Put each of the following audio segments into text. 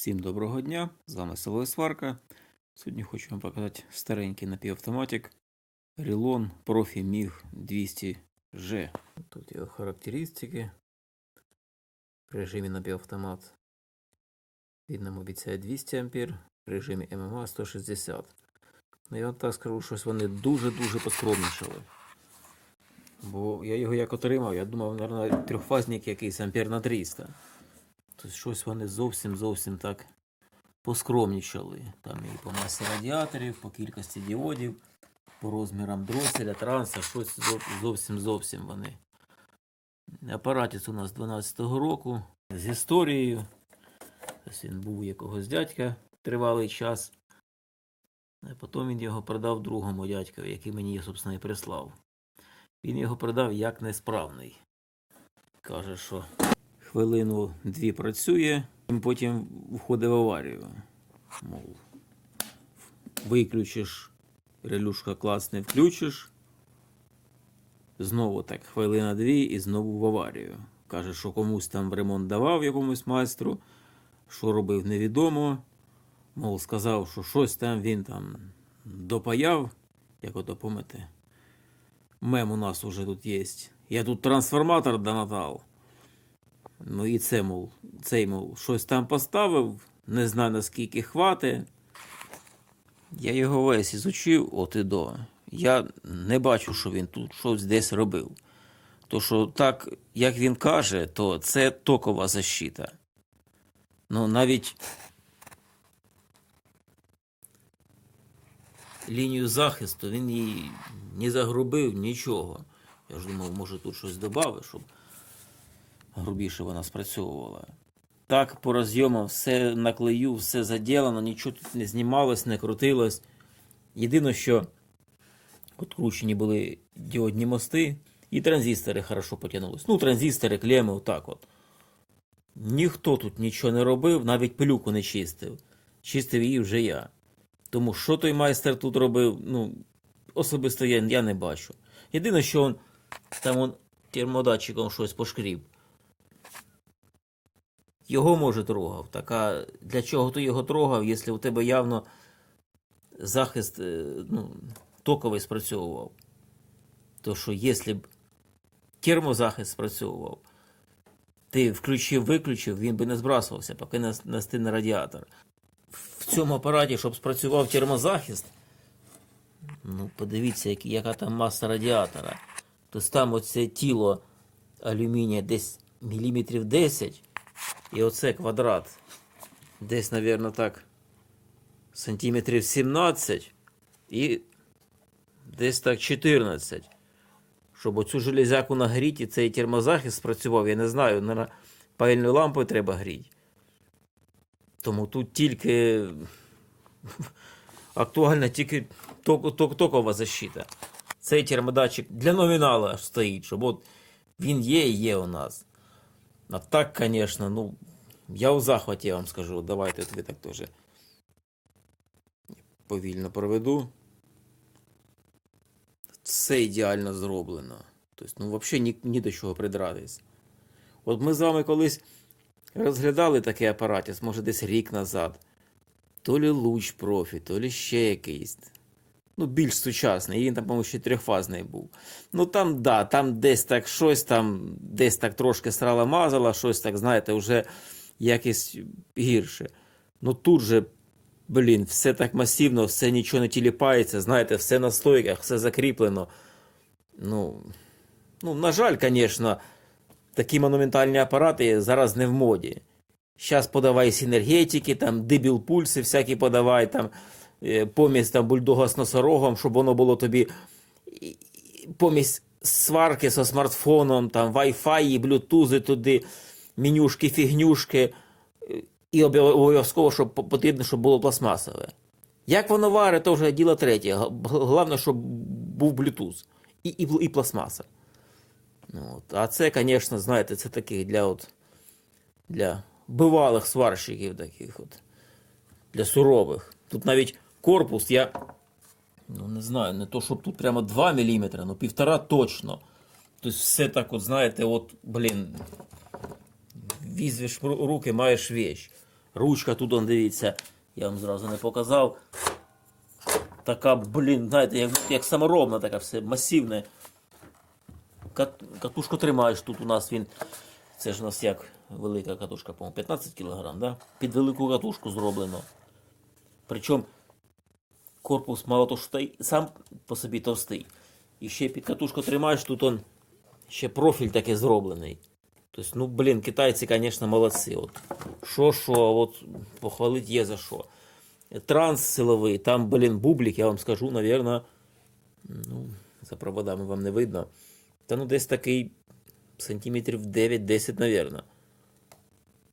Всім доброго дня! З вами Село Сварка. Сьогодні хочу вам показати старенький напівавтоматик Rillon Profi MiG 200G. Тут його характеристики в режимі напівавтомат. Він нам обіцяє 200 А, в режимі ММА 160. Ну я вам так скажу, щось вони дуже-дуже поскромнішали. Бо я його як отримав, я думав, мабуть, трьохфазник якийсь ампер на 300. Тобто щось вони зовсім зовсім так поскромнічали. Там і по масі радіаторів, по кількості діодів, по розмірам дроселя, транса, щось зовсім зовсім вони. Апаратець у нас 12-го року з історією. Ось він був якогось дядька тривалий час. А потім він його продав другому дядькові, який мені собственно, і прислав. Він його продав як несправний. Каже, що хвилину дві працює, потім входить в аварію. Мов, виключиш, релюшка класне включиш. Знову так, хвилина дві і знову в аварію. Каже, що комусь там ремонт давав якомусь майстру, що робив невідомо. Мов, сказав, що щось там він там допаяв, як ото помните. Мем у нас уже тут є. Я тут трансформатор донатав. Ну і це, мов, цей, мов, щось там поставив, не знаю наскільки хватить. Я його весь ізучив от і до. Я не бачу, що він тут щось десь робив. То що так, як він каже, то це токова защита. Ну, навіть лінію захисту він її не загрубив нічого. Я ж думав, може тут щось додав, щоб грубіше вона спрацьовувала. Так, по розйомам все на клею, все заділено, нічого тут не знімалось, не крутилось. Єдине, що откручені були діодні мости, і транзистори хорошо потягнулись. Ну, транзистори, клеми, отак от. Ніхто тут нічого не робив, навіть пилюку не чистив. Чистив її вже я. Тому що той майстер тут робив, ну, особисто я, я не бачу. Єдине, що он, там он термодатчиком щось пошкріб. Його може трогав. Так а для чого ти його трогав, якщо у тебе явно захист е, ну, токовий спрацьовував? То що якщо б термозахист спрацьовував, ти включив, виключив, він би не збрасувався, поки не настине радіатор. В цьому апараті, щоб спрацював термозахист, ну, подивіться, яка там маса радіатора. Тобто там оце тіло алюмінія десь міліметрів 10, і оце квадрат десь, мабуть, так, сантиметрів 17 і десь так 14. Щоб оцю железяку нагріти і цей термозахист спрацював, я не знаю, на паяльною лампою треба гріти. Тому тут тільки актуальна тільки ток, ток, токова защита. Цей термодатчик для номінала стоїть, щоб от він є і є у нас. А так, звісно, ну, я у захваті я вам скажу. Давайте ви так теж повільно проведу. Все ідеально зроблено. Тобто, ну, взагалі ні, ні до чого придратись. От ми з вами колись розглядали такий апаратіс, може десь рік назад. То лі луч профі, то лі ще якийсь. Ну, більш сучасний, він там, по-моєму, ще трьохфазний був. Ну там, да, там десь так щось, там десь так трошки срала мазала, щось так, знаєте, вже якось гірше. Ну тут же, блін, все так масивно, все нічого не тіліпається, знаєте, все на стойках, все закріплено. Ну, ну на жаль, звісно, такі монументальні апарати зараз не в моді. Зараз подавай синергетики, там дебіл пульси всякі подавай, там помість там бульдога з носорогом, щоб воно було тобі помість сварки зі смартфоном, там і блютузи туди, менюшки, фігнюшки. е, І обов'язково, щоб потрібно, щоб було пластмасове. Як воно варить, то вже діло третє. Головне, щоб був Bluetooth і, і, і пластмаса. Ну, от. А це, звісно, знаєте, це таких для, от, для бивалих сварщиків таких от. Для сурових. Тут навіть корпус я. Ну, не знаю, не то, щоб тут прямо 2 мм, ну півтора точно. Тобто все так, от, знаєте, от, блін. Візвеш в ру- руки, маєш вещь. Ручка тут, дивіться, я вам зразу не показав. Така, блін, знаєте, як, як саморобна, така все масивне. Кат, катушку тримаєш тут у нас він. Це ж у нас як велика катушка, по-моєму, 15 кг, да? Під велику катушку зроблено. Причому корпус мало то що сам по собі товстий. І ще під катушку тримаєш, тут он ще профіль такий зроблений. Тобто, ну, блін, китайці, звісно, молодці. От. Що, що, от похвалить є за що. Транс силовий, там, блін, бублік, я вам скажу, навірно, ну, за проводами вам не видно. Та ну десь такий сантиметрів 9-10, навірно.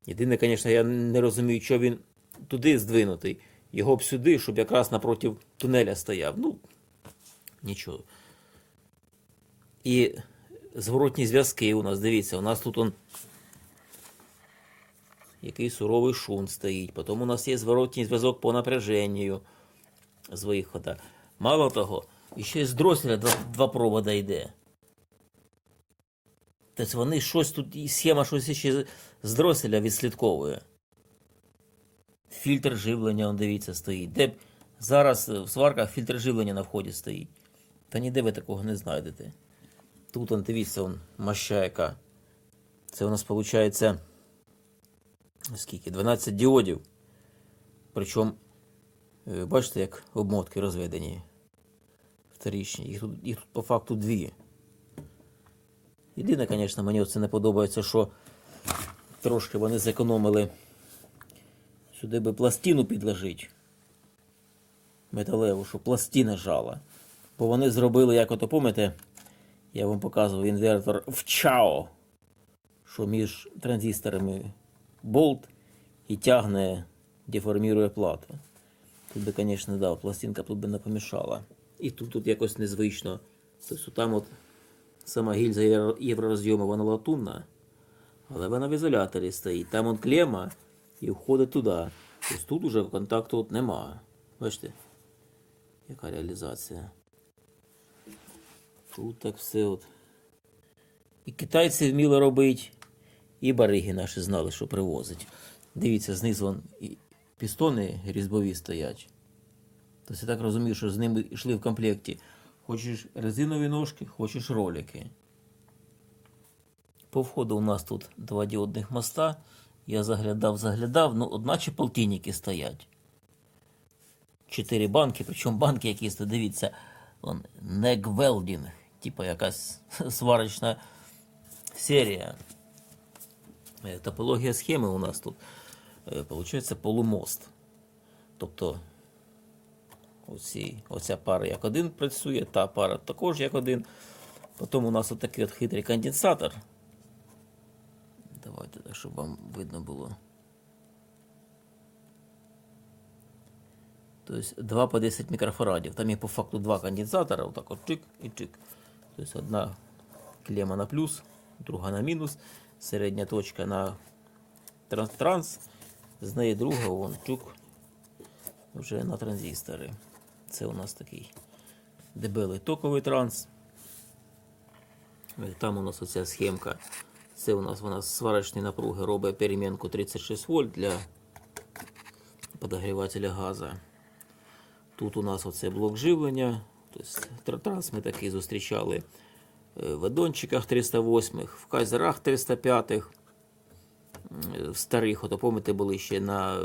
Єдине, звісно, я не розумію, що він туди здвинутий. Його б сюди, щоб якраз напроти тунеля стояв. Ну, нічого. І зворотні зв'язки у нас, дивіться, у нас тут он який суровий шунт стоїть. Потім у нас є зворотній зв'язок по напряженню з вихода. Мало того, і ще з дросселя два, два провода йде. Тобто вони щось тут, схема щось ще з дросселя відслідковує. Фільтр живлення, он, дивіться, стоїть. Де б зараз в сварках фільтр живлення на вході стоїть. Та ніде ви такого не знайдете. Тут, он, дивіться, он, маща яка. Це у нас виходить скільки? 12 діодів. Причому, е, бачите, як обмотки розведені. Вторічні. Їх тут, їх тут по факту дві. Єдине, звісно, мені це не подобається, що трошки вони зекономили. Сюди би пластину підложити. Металеву, щоб пластина жала. Бо вони зробили, як ото пам'ятаєте, я вам показував інвертор в ЧАО, що між транзисторами болт і тягне, деформує плату. Тут би, звісно, да, пластинка тут би не помішала. І тут, тут якось незвично. Тобто там от сама гільза євро- євророзйому, вона латунна, але вона в ізоляторі стоїть. Там от клема і входить туди. Тобто тут уже контакту от нема. Бачите, яка реалізація. Тут так все от. І китайці вміли робити, і бариги наші знали, що привозить. Дивіться, знизу вон і пістони різьбові стоять. Тобто я так розумію, що з ними йшли в комплекті. Хочеш резинові ножки, хочеш ролики. По входу у нас тут два діодних моста. Я заглядав, заглядав, ну, одначе полтинники стоять. Чотири банки, причому банки якісь, дивіться, он, Негвелдінг, типа якась сварочна серія. Е, Топологія схеми у нас тут. е, Получається полумост. Тобто оці, оця пара як один працює, та пара також як один. Потім у нас отакий от хитрий конденсатор. Давайте так, щоб вам видно було. Тобто 2 по 10 мікрофарадів. Там є по факту два конденсатора, отак от чик і чик. Тобто одна клема на плюс, друга на мінус, середня точка на транс-транс, з неї друга, вон чук, вже на транзистори. Це у нас такий дебелий токовий транс. Там у нас оця схемка. Це у нас вона з сварочної напруги робить перемінку 36 вольт для подогрівателя газу. Тут у нас оце блок живлення. Тобто транс ми такий зустрічали е, в аддончиках 308, в кайзерах 305, в старих, ото пам'ятаєте, були ще на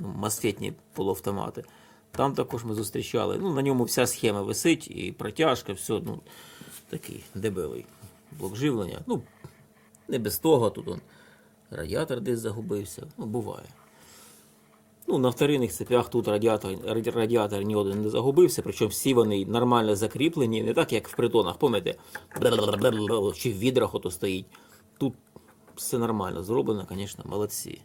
ну, масфетні полуавтомати. Там також ми зустрічали. Ну, на ньому вся схема висить, і протяжка, все, ну, такий дебелий блок живлення. Ну, не без того, тут он радіатор десь загубився. Ну, буває. Ну, на вторинних цепях тут радіатор, радіатор ні один не загубився, причому всі вони нормально закріплені, не так, як в притонах, пам'ятаєте, чи в відрах ото стоїть. Тут все нормально зроблено, звісно, молодці.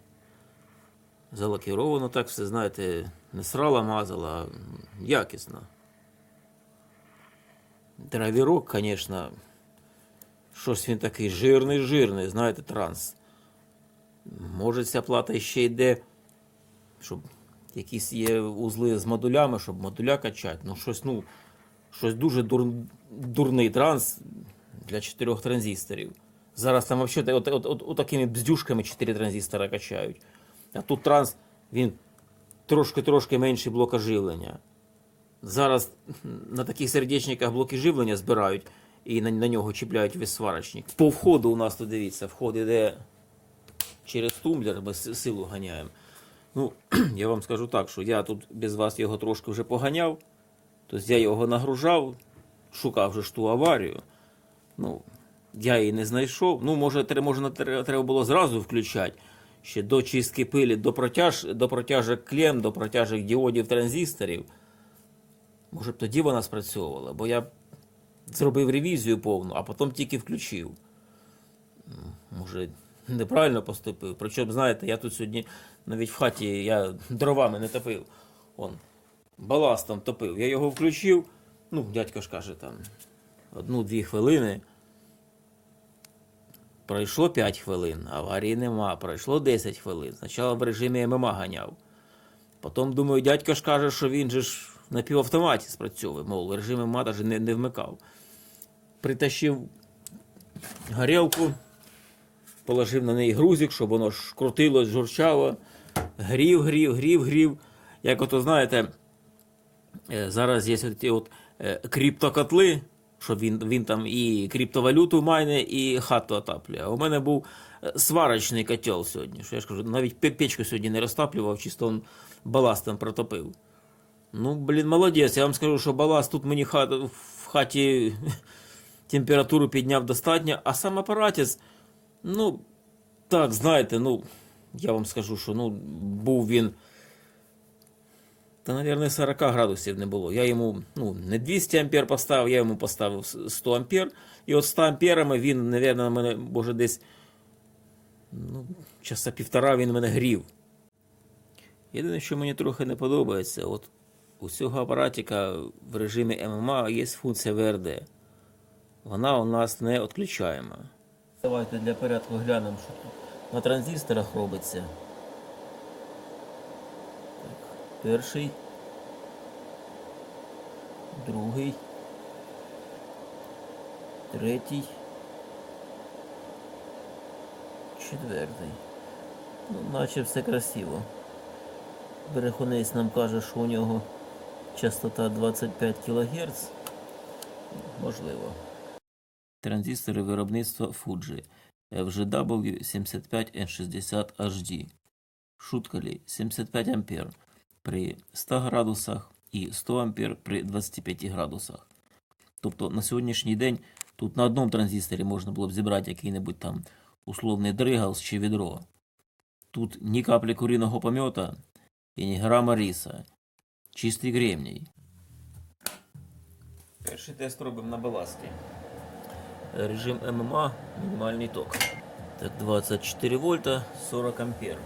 Залакіровано так, все, знаєте, не срала мазала, якісно. Драйвірок, звісно, щось він такий жирний, жирний, знаєте, транс. Може, ця плата ще йде, щоб якісь є узли з модулями, щоб модуля качати. Ну, щось, ну, щось дуже дур, дурний транс для чотирьох транзисторів. Зараз там взагалі от, от, от, от такими бздюшками чотири транзистора качають. А тут транс він трошки-трошки менший блок оживлення. Зараз на таких сердечниках блоки живлення збирають і на, на нього чіпляють весь сварочник. По входу у нас тут дивіться, вход іде через тумблер, ми силу ганяємо. Ну, я вам скажу так, що я тут без вас його трошки вже поганяв. Тобто я його нагружав, шукав вже ж ту аварію. Ну, я її не знайшов. Ну, може, може, треба було зразу включати. Ще до чистки пилі, до, протяж, до протяжок клем, до протяжок діодів транзисторів. Може б тоді вона спрацьовувала, бо я зробив ревізію повну, а потім тільки включив. Може, неправильно поступив. Причому, знаєте, я тут сьогодні навіть в хаті я дровами не топив. Он, баластом топив. Я його включив. Ну, дядько ж каже, там одну-дві хвилини. Пройшло 5 хвилин, аварії нема. Пройшло 10 хвилин. Спочатку в режимі ММА ганяв. Потім, думаю, дядько ж каже, що він же ж на півавтоматі спрацьовує, мов, режим ММА навіть не, не вмикав. Притащив горілку, положив на неї грузик, щоб воно ж крутилось, журчало. Грів, грів, грів, грів. Як ото знаєте, е, зараз є ті от е, криптокотли, що він, він там і криптовалюту майне, і хату отаплює. А у мене був е, сварочний котел сьогодні. Що я ж кажу, навіть печку сьогодні не розтаплював, чисто он баластом протопив. Ну, блін, молодець. Я вам скажу, що баласт тут мені хат, в хаті температуру підняв достатньо, а сам апаратець, ну, так, знаєте, ну, я вам скажу, що ну, був він. Та, мабуть, 40 градусів не було. Я йому ну, не 200 ампер поставив, я йому поставив 100 ампер. І от 100 амперами він, мабуть, мене, може, десь ну, часа півтора він мене грів. Єдине, що мені трохи не подобається, от у цього апаратика в режимі ММА є функція ВРД. Вона у нас не відключаема. Давайте для порядку глянемо, що тут на транзисторах робиться. Так, перший, другий, третій, четвертий. Ну, наче все красиво. Берехонець нам каже, що у нього частота 25 кГц. Можливо. Транзистори виробництва Fuji FGW75N60HD. Шутка ли 75 ампер при 100 градусах і 100 ампер при 25 градусах. Тобто на сьогоднішній день тут на одному транзисторі можна було б зібрати який-небудь там условний дригалс чи відро. Тут ні каплі куриного помета і ні грама ріса. Чистий кремній. Перший тест робимо на баласті. Режим ММА, мінімальний ток. Так, 24 вольта, 40 ампер.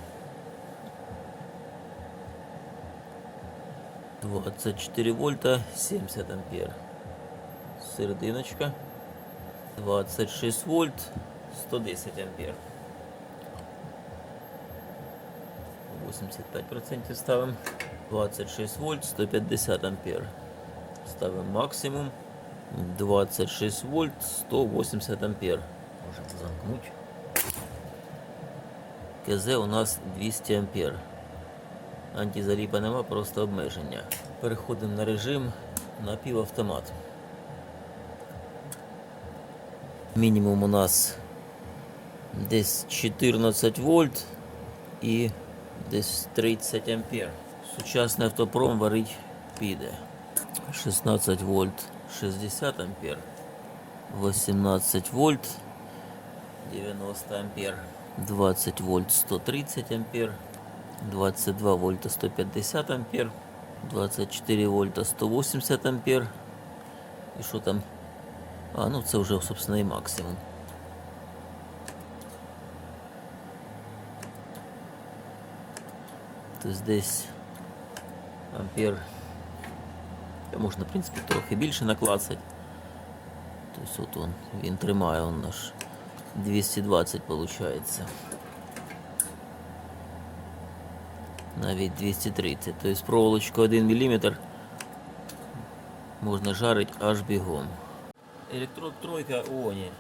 24 вольта, 70 ампер. Серединочка. 26 вольт, 110 ампер. 85% ставимо. 26 вольт, 150 ампер. Ставимо максимум. 26 вольт, 180 ампер. Можемо замкнути. КЗ у нас 200 ампер. Антизаліпа нема, просто обмеження. Переходимо на режим на півавтомат. Мінімум у нас десь 14 вольт і десь 30 ампер. Сучасний автопром варить піде. 16 вольт 60 ампер. 18 вольт 90 ампер. 20 вольт 130 ампер. 22 вольта 150 ампер. 24 вольта 180 ампер. І що там? А, ну це вже, собственно, і максимум. Тобто десь ампер. Можна, в принципі, трохи більше наклацати. Тобто от он, він тримає он наш 220 виходить. Навіть 230. Тобто проволочку 1 мм можна жарити аж бігом. Електрод тройка ОНІ.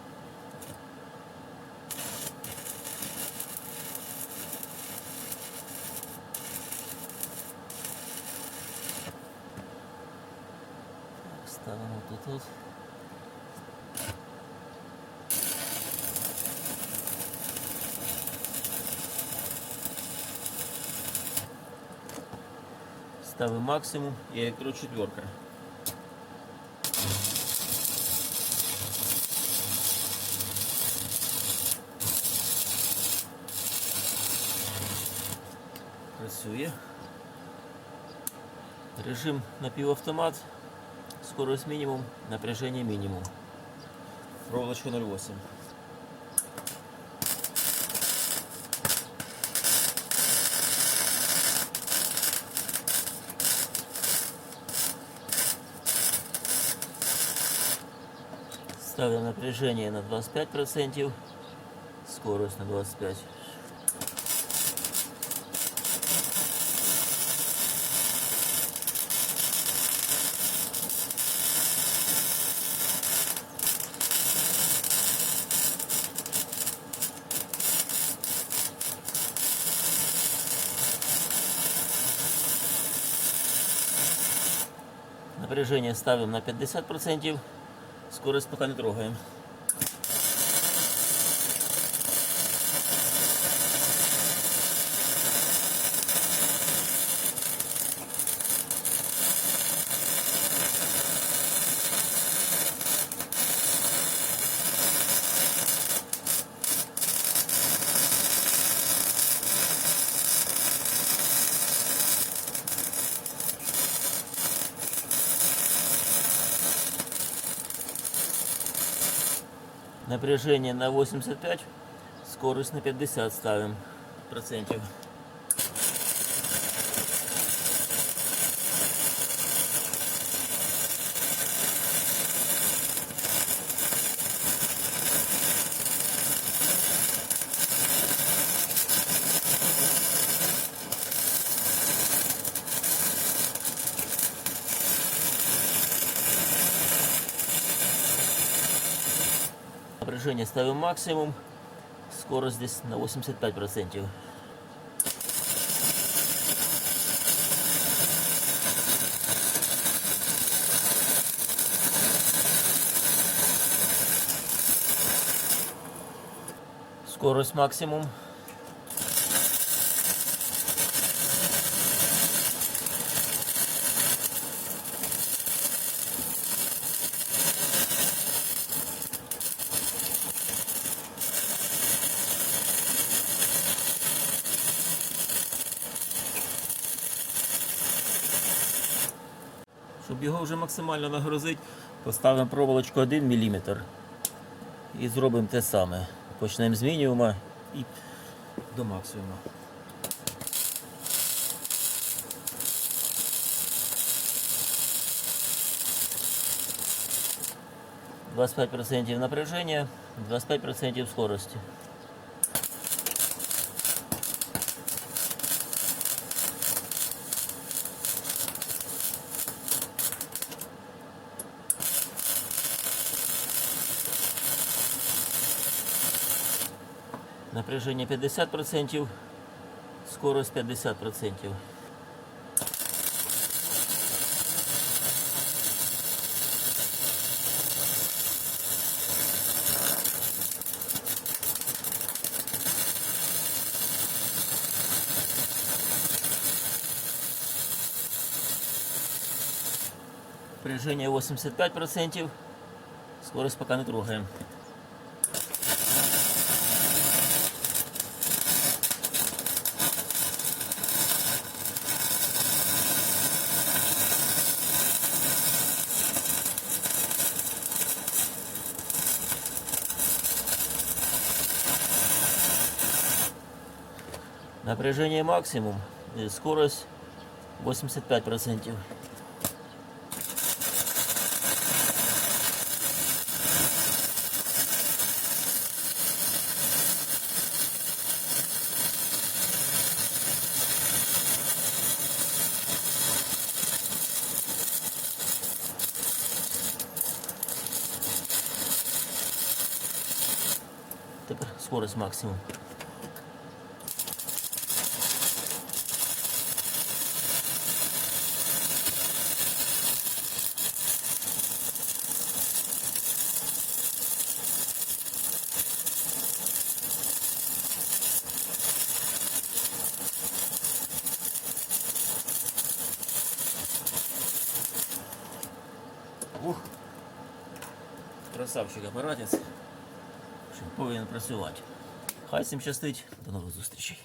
Ставимо тут. тут. Ставимо максимум і електрочетверка. Працює. Режим напівавтомат. Скорость минимум, напряжение минимум. Проволочка 0,8. Ставим напряжение на 25%, скорость на 25%. Напряжение ставим на 50%, скорость пока не трогаем. Напряжение на 85, скорость на 50 ставим процентов. Напряжение ставим максимум, скорость здесь на 85 процентов. Скорость максимум. Щоб його вже максимально нагрузити, поставимо проволочку 1 мм і зробимо те саме. Почнемо з мінімума і до максимуму. Двадцать пять напряжения, 25 процентов скорости. Напряжение 50%, скорость 50%. Напряжение 85%, скорость пока не трогаем. Напряжение максимум, и скорость 85%. Тепер скорость максимум. Апаратець. Що повинен працювати. Хай всім щастить. До нових зустрічей.